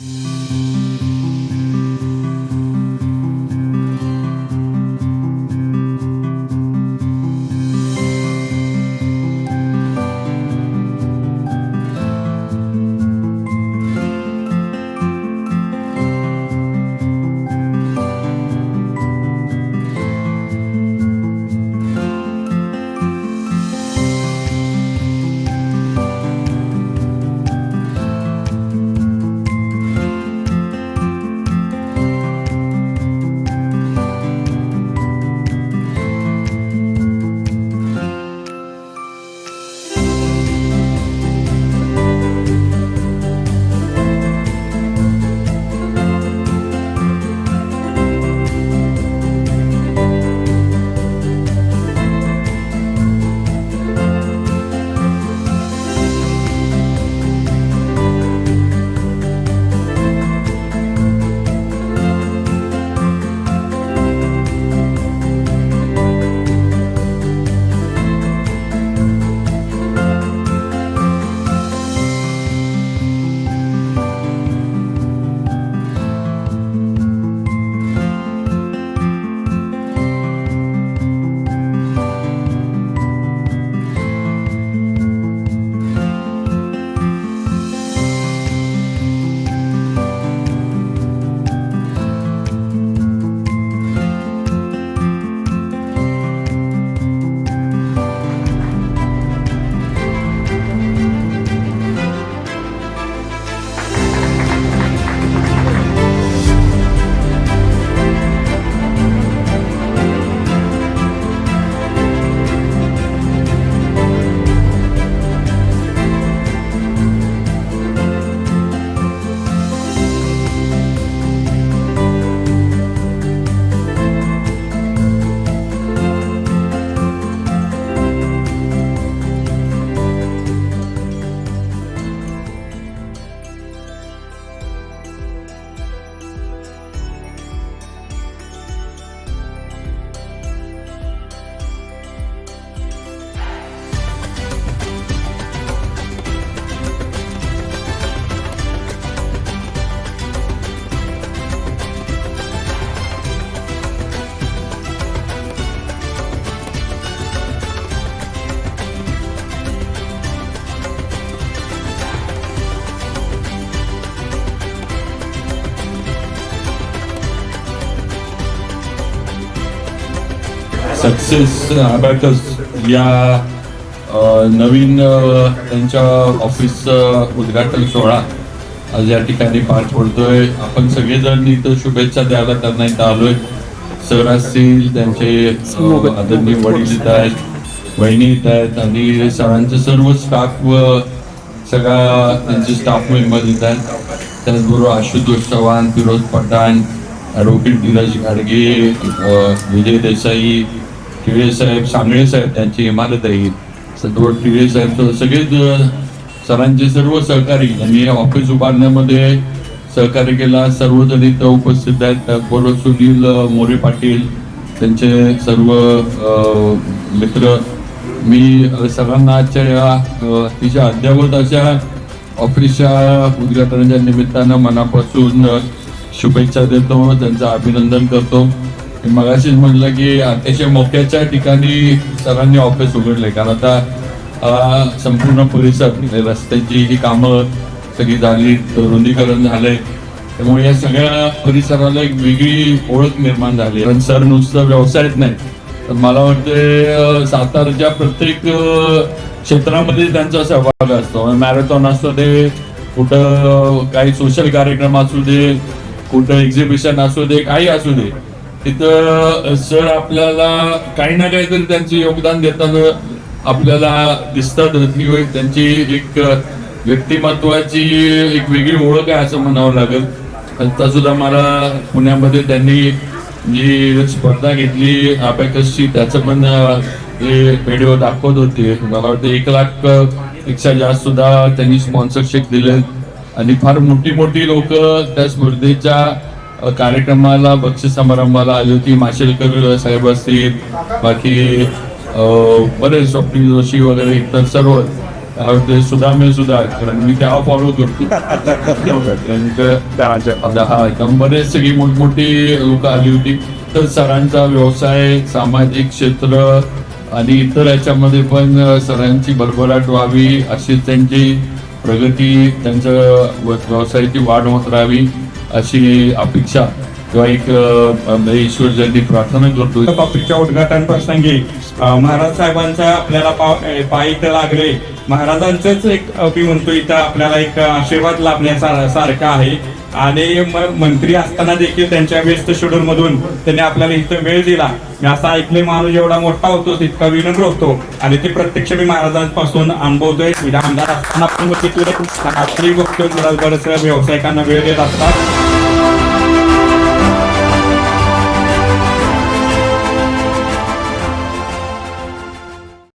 Música success abacus या नवीन त्यांच्या ऑफिसचं उद्घाटन सोहळा आज या ठिकाणी पार पडतोय. आपण सगळेजण इथं शुभेच्छा द्यायला त्यांना इथं आलोय. सर असतील त्यांचे आदरणीय वडील इथं आहेत बहिणी इथं आहेत आणि सरांचे सर्व स्टाफ व सगळा त्यांचे स्टाफ मेंबर इथं आहेत. त्याचबरोबर आशुतोष चव्हाण फिरोज पठाण ॲडव्होकेट धीरज गाडगे अ, विजय देसाई टिळे साहेब सांगळे साहेब त्यांची इमारत आहे सदवर टिळे साहेब तर सगळेच सरांचे सर्व सहकारी यांनी या ऑफिस उभारण्यामध्ये सहकार्य केला. सर्वजण इथं उपस्थित आहेत. त्याचबरोबर सुनील मोरे पाटील त्यांचे सर्व मित्र. मी सरांना आजच्या या तिच्या अतिशय अशा ऑफिसच्या उद्घाटनाच्या निमित्तानं मनापासून शुभेच्छा देतो. त्यांचं अभिनंदन करतो. मगाशीच म्हटलं की अतिशय मोक्याच्या ठिकाणी सरांनी ऑफिस उघडले कारण आता संपूर्ण परिसर म्हणजे रस्त्याची ही कामं सगळी झाली रुंदीकरण झालंय. त्यामुळे या सगळ्या परिसराला एक वेगळी ओळख निर्माण झाली. पण सर नुसतं व्यवसायात नाही. तर मला वाटते सातारच्या प्रत्येक क्षेत्रामध्ये त्यांचा सहभाग असतो. मॅरेथॉन असतं ते कुठं काही सोशल कार्यक्रम असू दे कुठं एक्झिबिशन असू दे काही असू दे. तिथं सर आपल्याला काही ना काहीतरी त्यांचे योगदान देताना आपल्याला दिसतात. की त्यांची एक व्यक्तिमत्वाची एक वेगळी ओळख आहे असं म्हणावं लागेल. आता सुद्धा मला पुण्यामध्ये त्यांनी जी स्पर्धा घेतली अबॅकसची त्याचं पण ते व्हिडिओ दाखवत होते. मला वाटतं एक लाखपेक्षा जास्त सुद्धा त्यांनी स्पॉन्सरशिप दिले. आणि फार मोठी मोठी लोक त्या स्पर्धेच्या कार्यक्रमाला बक्षीस समारंभाला आली होती माशेलकर साहेब असतील बाकी बरेच स्वप्नील जोशी वगैरे इतर सर्व ते सुद्धा मी सुद्धा कारण मी तेव्हा फॉलो करतो. हा एकदम बरेच सगळी मोठमोठी लोक आली होती. तर सरांचा व्यवसाय सामाजिक क्षेत्र आणि इतर याच्यामध्ये पण सरांची भरभराट व्हावी अशी त्यांची प्रगती त्यांचं व्यवसायाची वाढ होत राहावी अशी अपेक्षा किंवा एक म्हणजे ईश्वर जयंती प्रार्थना करतो टॉपिकच्या उद्घाटन प्रसंगी महाराज साहेबांचा आपल्याला पाय इथं लागले. महाराजांचंच एक मी म्हणतो इथं आपल्याला एक आशीर्वाद लाभण्यासारखा आहे. आणि मंत्री असताना देखील त्यांच्या व्यस्त शेड्यूल मधून त्यांनी आपल्याला इथं वेळ दिला. मी असा ऐकले माणूस जेवढा मोठा होतो तितका विनम्र होतो. आणि ते प्रत्यक्ष मी महाराजांपासून अनुभवतोय. आमदार असताना पण बघितलं व्यावसायिकांना वेळ देत असतात.